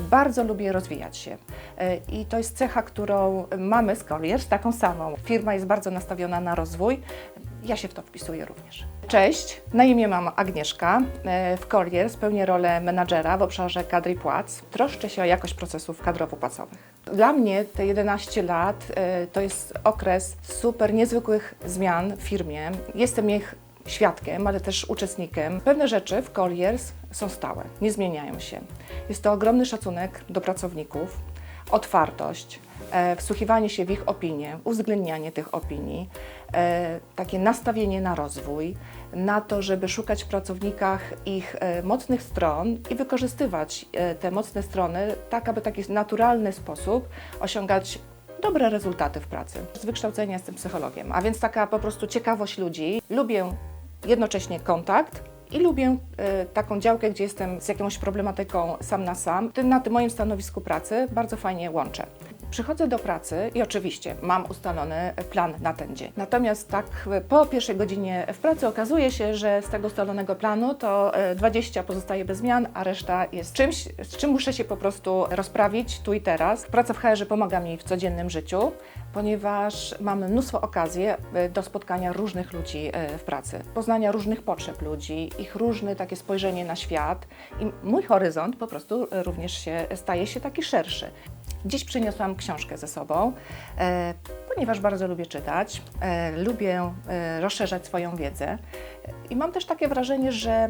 Bardzo lubię rozwijać się E, i to jest cecha, którą mamy z Colliers, taką samą. Firma jest bardzo nastawiona na rozwój. Ja się w to wpisuję również. Cześć, na imię mam Agnieszka. E, W Colliers pełnię rolę menadżera w obszarze kadr i płac. Troszczę się o jakość procesów kadrowo-płacowych. Dla mnie te 11 lat e, to jest okres super niezwykłych zmian w firmie. Jestem ich świadkiem, ale też uczestnikiem. Pewne rzeczy w Colliers są stałe, nie zmieniają się. Jest to ogromny szacunek do pracowników, otwartość, e, wsłuchiwanie się w ich opinie, uwzględnianie tych opinii, e, takie nastawienie na rozwój, na to, żeby szukać w pracownikach ich e, mocnych stron i wykorzystywać te mocne strony tak, aby w taki naturalny sposób osiągać dobre rezultaty w pracy. Z wykształcenia jestem psychologiem, a więc taka po prostu ciekawość ludzi. Lubię jednocześnie kontakt i lubię e, taką działkę, gdzie jestem z jakąś problematyką sam na sam. Na tym moim stanowisku pracy bardzo fajnie łączę. Przychodzę do pracy i oczywiście mam ustalony plan na ten dzień. Natomiast tak e, po pierwszej godzinie w pracy okazuje się, że z tego ustalonego planu to e, 20 pozostaje bez zmian, a reszta jest czymś, z czym muszę się po prostu rozprawić tu i teraz. Praca w HR pomaga mi w codziennym życiu, ponieważ mamy mnóstwo okazji e, do spotkania różnych ludzi e, w pracy, poznania różnych potrzeb ludzi, ich różne takie spojrzenie na świat i mój horyzont po prostu e, również się, staje się taki szerszy. Dziś przyniosłam książkę ze sobą, e, ponieważ bardzo lubię czytać, e, lubię e, rozszerzać swoją wiedzę i mam też takie wrażenie, że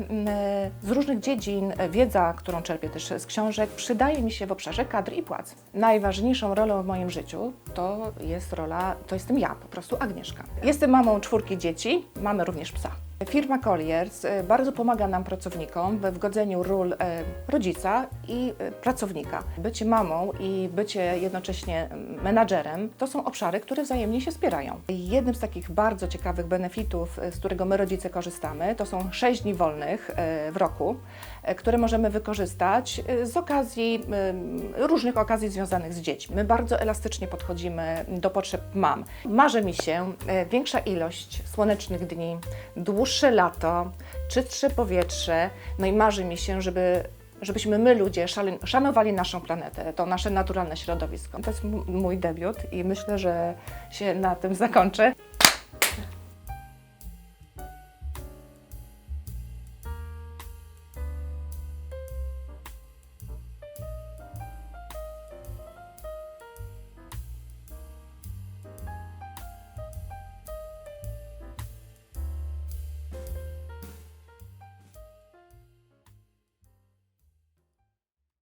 z różnych dziedzin wiedza, którą czerpię też z książek, przydaje mi się w obszarze kadr i płac. Najważniejszą rolą w moim życiu to jest rola, to jestem ja, po prostu Agnieszka. Jestem mamą czwórki dzieci, mamy również psa. Firma Colliers e, bardzo pomaga nam pracownikom we wgodzeniu ról e, rodzica i e, pracownika. Bycie mamą i bycie jednocześnie menadżerem to są obszary, które wzajemnie się wspierają. Jednym z takich bardzo ciekawych benefitów, e, z którego my rodzice korzystamy, to są 6 dni wolnych e, w roku, e, które możemy wykorzystać z okazji, różnych okazji związanych z dziećmi. My bardzo elastycznie podchodzimy do potrzeb mam. Marzy mi się większa ilość słonecznych dni, dłuższe lato, czystsze powietrze, no i marzy mi się, żeby żebyśmy my ludzie szanowali naszą planetę, to nasze naturalne środowisko. To jest mój debiut i myślę, że się na tym zakończę.